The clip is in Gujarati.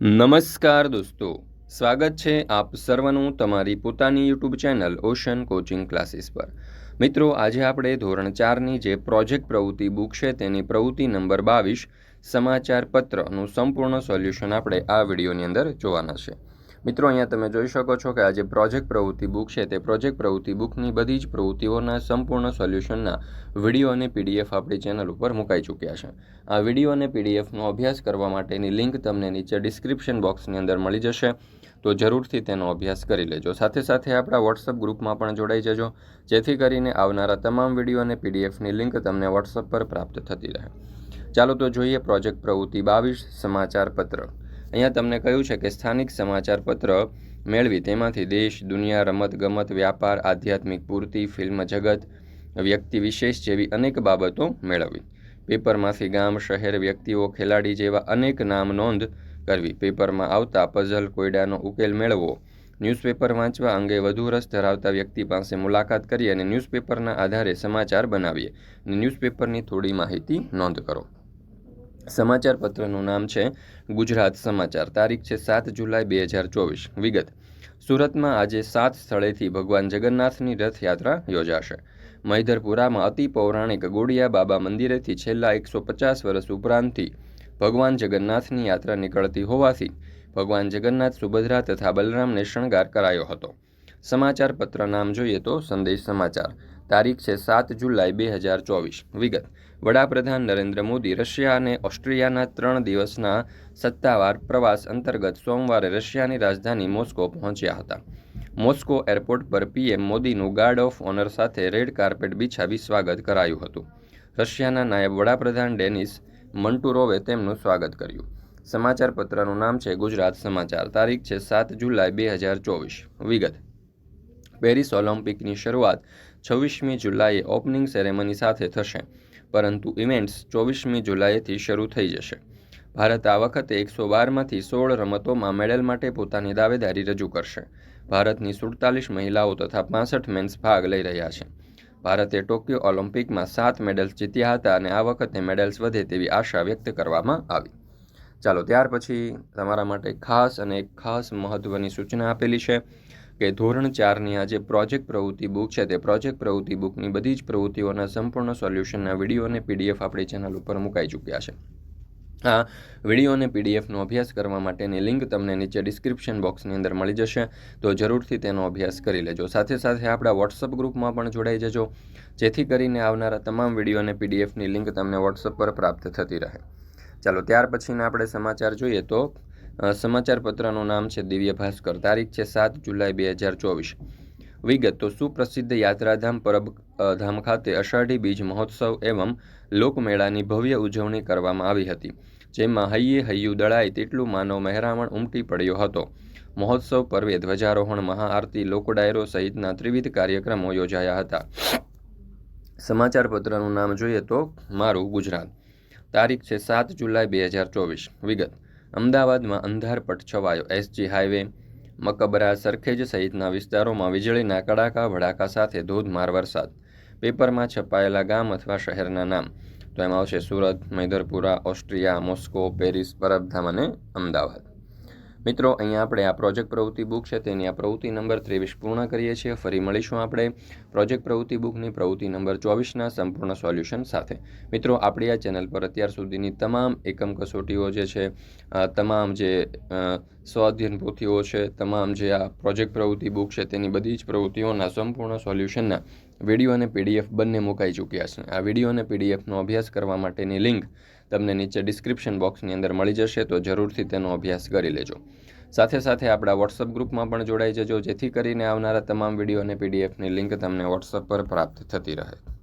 નમસ્કાર દોસ્તો, સ્વાગત છે આપ સર્વનું તમારી પોતાની YouTube channel Ocean coaching classes પર. મિત્રો, આજે આપણે ધોરણ ચારની જે પ્રોજેક્ટ પ્રવૃત્તિ બુક છે તેની પ્રવૃત્તિ નંબર બાવીસ, સમાચાર પત્રનું સંપૂર્ણ સોલ્યુશન આપણે આ વિડીયોની અંદર જોવાના છે. મિત્રો, અહીંયા તમે જોઈ શકો છો કે આ જે પ્રોજેક્ટ પ્રવૃત્તિ બુક છે, તે પ્રોજેક્ટ પ્રવૃત્તિ બુકની બધી જ પ્રવૃત્તિઓના સંપૂર્ણ સોલ્યુશનના વીડિયો અને પીડીએફ આપણી ચેનલ ઉપર મુકાઈ ચૂક્યા છે. આ વીડિયો અને પીડીએફનો અભ્યાસ કરવા માટેની લિંક તમને નીચે ડિસ્ક્રિપ્શન બોક્સની અંદર મળી જશે. તો જરૂરથી તેનો અભ્યાસ કરી લેજો. સાથે સાથે આપણા વોટ્સઅપ ગ્રુપમાં પણ જોડાઈ જજો. જેથી કરીને આવનારા તમામ વીડિયો અને પીડીએફની લિંક તમને વોટ્સઅપ પર પ્રાપ્ત થતી રહે. ચાલો તો જોઈએ પ્રોજેક્ટ પ્રવૃત્તિ બાવીસ સમાચાર પત્ર. અહીંયા તમને કહ્યું છે કે સ્થાનિક સમાચાર પત્ર મેળવી તેમાંથી દેશ, દુનિયા રમત ગમત વ્યાપાર, આધ્યાત્મિક પૂર્તિ, ફિલ્મ જગત, વ્યક્તિ વિશેષ જેવી અનેક બાબતો મેળવવી પેપરમાંથી ગામ, શહેર, વ્યક્તિઓ, ખેલાડી જેવા અનેક નામ નોંધ કરવી. પેપરમાં આવતા પઝલ, કોયડાનો ઉકેલ મેળવવો ન્યૂઝપેપર વાંચવા અંગે વધુ રસ ધરાવતા વ્યક્તિ પાસે મુલાકાત કરી અને ન્યૂઝપેપરના આધારે સમાચાર બનાવીએ. ન્યૂઝપેપરની થોડી માહિતી નોંધ કરો. સમાચાર પત્રનું નામ છે ગુજરાત સમાચાર. તારીખ છે સાત જુલાઈ બે હજાર ચોવીસ. વિગત. સુરતમાં આજે સાત સ્થળેથી ભગવાન જગન્નાથની રથયાત્રા યોજાશે. મૈધરપુરામાં અતિ પૌરાણિક ગોડિયા બાબા મંદિરેથી છેલ્લા એકસો પચાસ વર્ષ ઉપરાંતથી ભગવાન જગન્નાથની યાત્રા નીકળતી હોવાથી ભગવાન જગન્નાથ સુભદ્રા તથા બલરામને શણગાર કરાયો હતો. સમાચાર પત્ર નામ જોઈએ તો સંદેશ સમાચાર. તારીખ છે સાત જુલાઈ બે હજાર ચોવીસ. વિગત. વડાપ્રધાન નરેન્દ્ર મોદી રશિયા અને ઓસ્ટ્રિયાના ત્રણ દિવસના સત્તાવાર પ્રવાસ અંતર્ગત સોમવારે રશિયાની રાજધાની મોસ્કો પહોંચ્યા હતા. મોસ્કો એરપોર્ટ પર પીએમ મોદીનું ગાર્ડ ઓફ ઓનર સાથે રેડ કાર્પેટ બિછાવી સ્વાગત કરાયું હતું. રશિયાના નાયબ વડાપ્રધાન ડેનિસ મંટુરોવે તેમનું સ્વાગત કર્યું. સમાચાર પત્રનું નામ છે ગુજરાત સમાચાર. તારીખ છે સાત જુલાઈ બે હજાર ચોવીસ. વિગત. પેરિસ ઓલિમ્પિકની શરૂઆત છવ્વીસમી જુલાઈએ ઓપનિંગ સેરેમની સાથે થશે, પરંતુ ઇવેન્ટ્સ ચોવીસમી જુલાઈથી શરૂ થઈ જશે. ભારત આ વખતે એકસો બારમાંથી સોળ રમતોમાં મેડલ માટે પોતાની દાવેદારી રજૂ કરશે. ભારતની સુડતાલીસ મહિલાઓ તથા પાસઠ મેન્સ ભાગ લઈ રહ્યા છે. ભારતે ટોક્યો ઓલિમ્પિકમાં સાત મેડલ્સ જીત્યા હતા અને આ વખતે મેડલ્સ વધે તેવી આશા વ્યક્ત કરવામાં આવી. ચાલો ત્યાર પછી તમારા માટે ખાસ અને એક ખાસ મહત્ત્વની સૂચના આપેલી છે. કે ધોરણ ચારની આ જે પ્રોજેક્ટ પ્રવૃત્તિ બુક છે તે પ્રોજેક્ટ પ્રવૃત્તિ બુકની બધી જ પ્રવૃત્તિઓના સંપૂર્ણ સોલ્યુશનના વીડિયો અને પીડીએફ આપણી ચેનલ ઉપર મુકાઈ ચૂક્યા છે. આ વીડિયો અને પીડીએફનો અભ્યાસ કરવા માટેની લિંક તમને નીચે ડિસ્ક્રિપ્શન બોક્સની અંદર મળી જશે, તો જરૂરથી તેનો અભ્યાસ કરી લેજો. સાથે સાથે આપણા વોટ્સઅપ ગ્રુપમાં પણ જોડાઈ જજો, જેથી કરીને આવનારા તમામ વીડિયો અને પીડીએફની લિંક તમને વોટ્સઅપ પર પ્રાપ્ત થતી રહે. ચાલો, ત્યાર પછીના આપણે સમાચાર જોઈએ તો સમાચાર પત્રનું નામ છે દિવ્ય ભાસ્કર. તારીખ છે સાત જુલાઈ બે હજાર ચોવીસ. વિગત, તો સુપ્રસિદ્ધ યાત્રાધામ પરબ ધામ ખાતે અષાઢી બીજ મહોત્સવ એવં લોકમેળાની ભવ્ય ઉજવણી કરવામાં આવી હતી, જેમાં હૈયે હૈયું દળાય તેટલું માનવ મહેરામણ ઉમટી પડ્યો હતો. મહોત્સવ પર્વે ધ્વજારોહણ, મહાઆરતી, લોકડાયરો સહિતના ત્રિવિધ કાર્યક્રમો યોજાયા હતા. સમાચારપત્રનું નામ જોઈએ તો, મારું ગુજરાત તારીખ છે સાત જુલાઈ બે હજાર ચોવીસ. વિગત અમદાવાદમાં અંધારપટ છવાયો એસજી હાઈવે, મકબરા, સરખેજ સહિતના વિસ્તારોમાં વીજળીના કડાકા, ભડાકા સાથે ધોધમાર વરસાદ. પેપરમાં છપાયેલા ગામ અથવા શહેરના નામ. તો એમાં આવશે Surat, Maidarpura, Austria, Moscow, Paris, Parabdham અને અમદાવાદ. મિત્રો, અહીંયા આપણે આ પ્રોજેક્ટ પ્રવૃત્તિ બુક છે, તેની આ પ્રવૃત્તિ નંબર ત્રેવીસ પૂર્ણ કરીએ છીએ. ફરી મળીશું આપણે પ્રોજેક્ટ પ્રવૃત્તિ બુકની પ્રવૃત્તિ નંબર ચોવીસના સંપૂર્ણ સોલ્યુશન સાથે. મિત્રો, આપણી આ ચેનલ પર અત્યાર સુધીની તમામ એકમ કસોટીઓ જે છે તમામ જે સ્વાધ્યન પોથીઓ છે, તમામ જે આ પ્રોજેક્ટ પ્રવૃત્તિ બુક છે, તેની બધી જ પ્રવૃત્તિઓના સંપૂર્ણ સોલ્યુશનના વીડિયો અને પીડીએફ બંને મુકાઈ ચૂક્યા છે. આ વીડિયો અને પીડીએફનો અભ્યાસ કરવા માટેની લિંક તમને નીચે ડિસ્ક્રિપ્શન બોક્સની અંદર મળી જશે, તો જરૂરથી તેનો અભ્યાસ કરી લેજો. સાથે સાથે આપણા વોટ્સઅપ ગ્રુપમાં પણ જોડાઈ જજો, જેથી કરીને આવનારા તમામ વીડિયો અને પીડીએફની લિંક તમને વોટ્સઅપ પર પ્રાપ્ત થતી રહે.